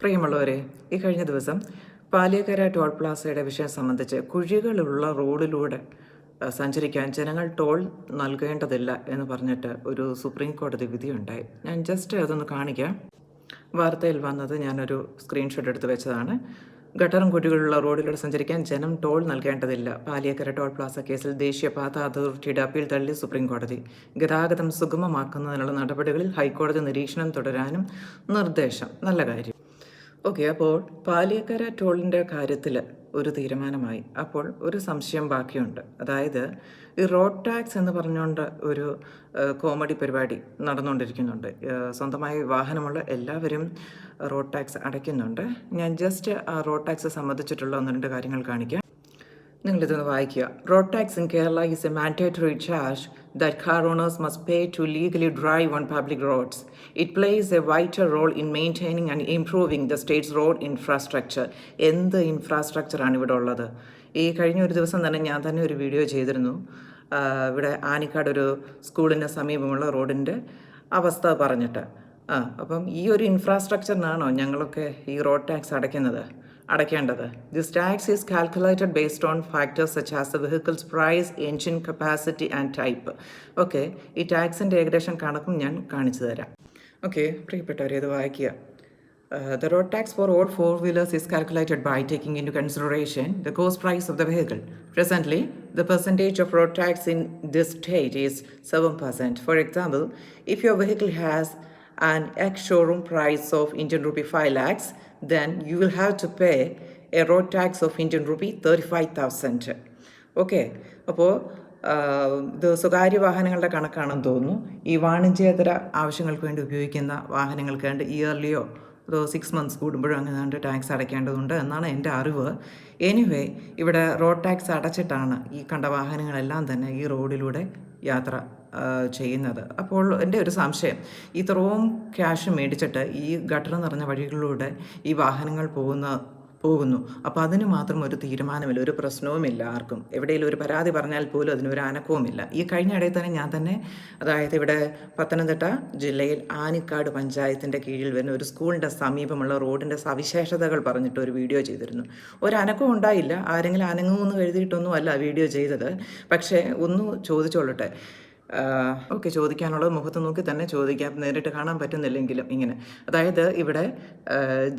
പ്രിയമുള്ളവരെ ഈ കഴിഞ്ഞ ദിവസം പാലിയക്കര ടോൾ പ്ലാസയുടെ വിഷയം സംബന്ധിച്ച് കുഴികളുള്ള റോഡിലൂടെ സഞ്ചരിക്കാൻ ജനങ്ങൾ ടോൾ നൽകേണ്ടതില്ല എന്ന് പറഞ്ഞിട്ട് ഒരു സുപ്രീം കോടതി വിധിയുണ്ടായി ഞാൻ ജസ്റ്റ് അതൊന്ന് കാണിക്കാം. വാർത്തയിൽ വന്നത് ഞാനൊരു സ്ക്രീൻഷോട്ട് എടുത്ത് വെച്ചതാണ്. ഗട്ടറും കുഴികളുള്ള റോഡിലൂടെ സഞ്ചരിക്കാൻ ജനം ടോൾ നൽകേണ്ടതില്ല. പാലിയക്കര ടോൾ പ്ലാസ കേസിൽ ദേശീയ പാത അതോറിറ്റിയുടെ അപ്പീൽ തള്ളി സുപ്രീം കോടതി. ഗതാഗതം സുഗമമാക്കുന്നതിനുള്ള നടപടികളിൽ ഹൈക്കോടതി നിരീക്ഷണം തുടരാനും നിർദ്ദേശം. നല്ല കാര്യം. ഓക്കെ അപ്പോൾ പാലിയക്കര ടോളിന്റെ കാര്യത്തിൽ ഒരു തീരുമാനമായി. അപ്പോൾ ഒരു സംശയം ബാക്കിയുണ്ട്. അതായത് ഈ റോഡ് ടാക്സ് എന്ന് പറഞ്ഞുകൊണ്ട് ഒരു കോമഡി പരിപാടി നടന്നുകൊണ്ടിരിക്കുന്നുണ്ട്. സ്വന്തമായി വാഹനമുള്ള എല്ലാവരും റോഡ് ടാക്സ് അടയ്ക്കുന്നുണ്ട്. ഞാൻ ജസ്റ്റ് ആ റോഡ് ടാക്സ് സംബന്ധിച്ചിട്ടുള്ള ഒന്ന് രണ്ട് കാര്യങ്ങൾ കാണിക്കാം. നിങ്ങളിതൊന്ന് വായിക്കുക. Road tax in Kerala is a mandatory charge that car owners must pay to legally drive on public roads. It plays a vital role in maintaining and improving the state's road infrastructure. എന്ത് ഇൻഫ്രാസ്ട്രക്ചറാണ് ഇവിടെ ഉള്ളത് ഈ കഴിഞ്ഞ ഒരു ദിവസം തന്നെ ഞാൻ തന്നെ ഒരു വീഡിയോ ചെയ്തിരുന്നു ഇവിടെ ആനിക്കാട് ഒരു സ്കൂളിന് സമീപമുള്ള റോഡിന്റെ അവസ്ഥ പറഞ്ഞിട്ട് ആ അപ്പം ഈ ഒരു ഇൻഫ്രാസ്ട്രക്ചറിനാണോ ഞങ്ങളൊക്കെ ഈ റോഡ് ടാക്സ് അടയ്ക്കുന്നത് അടയ്ക്കേണ്ടത്. This tax is calculated based on factors such as a vehicle's price engine capacity and type okay ഈ ടാക്സിന്റെ ഏകദേശം കണക്കും ഞാൻ കാണിച്ചു തരാം. ഓക്കെ പ്രിയപ്പെട്ടവരെ ഇത് വായിക്കുക. The road tax for all four wheelers is calculated by taking into consideration the cost price of the vehicle presently the percentage of road tax in this state is seven percent for example if your vehicle has and ex showroom price of Indian rupee five lakhs then you will have to pay a road tax of Indian rupee 35,000. Okay അപ്പോൾ ഇത് സ്വകാര്യ വാഹനങ്ങളുടെ കണക്കാണെന്ന് തോന്നുന്നു ഈ വാണിജ്യേതര ആവശ്യങ്ങൾക്ക് വേണ്ടി ഉപയോഗിക്കുന്ന വാഹനങ്ങൾക്ക് വേണ്ടി ഇയർലിയോ അതോ സിക്സ് മന്ത്സ് കൂടുമ്പോഴോ അങ്ങനെ ടാക്സ് അടയ്ക്കേണ്ടതുണ്ട് എന്നാണ് എന്റെ അറിവ് എനിവേ ഇവിടെ റോഡ് ടാക്സ് അടച്ചിട്ടാണ് ഈ കണ്ട വാഹനങ്ങളെല്ലാം തന്നെ ഈ റോഡിലൂടെ യാത്ര ചെയ്യുന്നത്. അപ്പോൾ എന്റെ ഒരു സംശയം ഇത്രയും ക്യാഷ് മേടിച്ചിട്ട് ഈ ഗട്ടർ നിറഞ്ഞ വഴികളിലൂടെ ഈ വാഹനങ്ങൾ പോകുന്ന പോകുന്നു. അപ്പോൾ അതിന് മാത്രം ഒരു തീരുമാനമില്ല ഒരു പ്രശ്നവുമില്ല ആർക്കും. എവിടെയെങ്കിലും ഒരു പരാതി പറഞ്ഞാൽ പോലും അതിനൊരു അനക്കവുമില്ല. ഈ കഴിഞ്ഞ ഇടയിൽ തന്നെ ഞാൻ തന്നെ അതായത് ഇവിടെ പത്തനംതിട്ട ജില്ലയിൽ ആനിക്കാട് പഞ്ചായത്തിന്റെ കീഴിൽ വരുന്ന ഒരു സ്കൂളിന്റെ സമീപമുള്ള റോഡിന്റെ സവിശേഷതകൾ പറഞ്ഞിട്ട് ഒരു വീഡിയോ ചെയ്തിരുന്നു. ഒരു അനക്കവും ഉണ്ടായില്ല. ആരെങ്കിലും അനങ്ങുമെന്ന് കരുതിയിട്ടൊന്നും അല്ല വീഡിയോ ചെയ്തത്. പക്ഷേ ഒന്ന് ചോദിച്ചോളട്ടെ ഓക്കെ ചോദിക്കാനുള്ളത് മുഖത്ത് നോക്കി തന്നെ ചോദിക്കാം. നേരിട്ട് കാണാൻ പറ്റുന്നില്ലെങ്കിലും ഇങ്ങനെ. അതായത് ഇവിടെ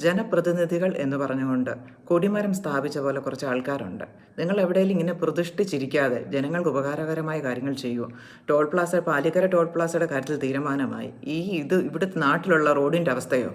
ജനപ്രതിനിധികൾ എന്ന് പറഞ്ഞുകൊണ്ട് കൊടിമരം സ്ഥാപിച്ച പോലെ കുറച്ച് ആൾക്കാരുണ്ട്. നിങ്ങൾ എവിടെയെങ്കിലും ഇങ്ങനെ പ്രതിഷ്ഠിച്ചിരിക്കാതെ ജനങ്ങൾക്ക് ഉപകാരകരമായ കാര്യങ്ങൾ ചെയ്യൂ ടോൾ പ്ലാസ പാലിക്കര ടോൾ പ്ലാസയുടെ കാര്യത്തിൽ തീരുമാനമായി. ഈ ഇത് ഇവിടുത്തെ നാട്ടിലുള്ള റോഡിന്റെ അവസ്ഥയോ?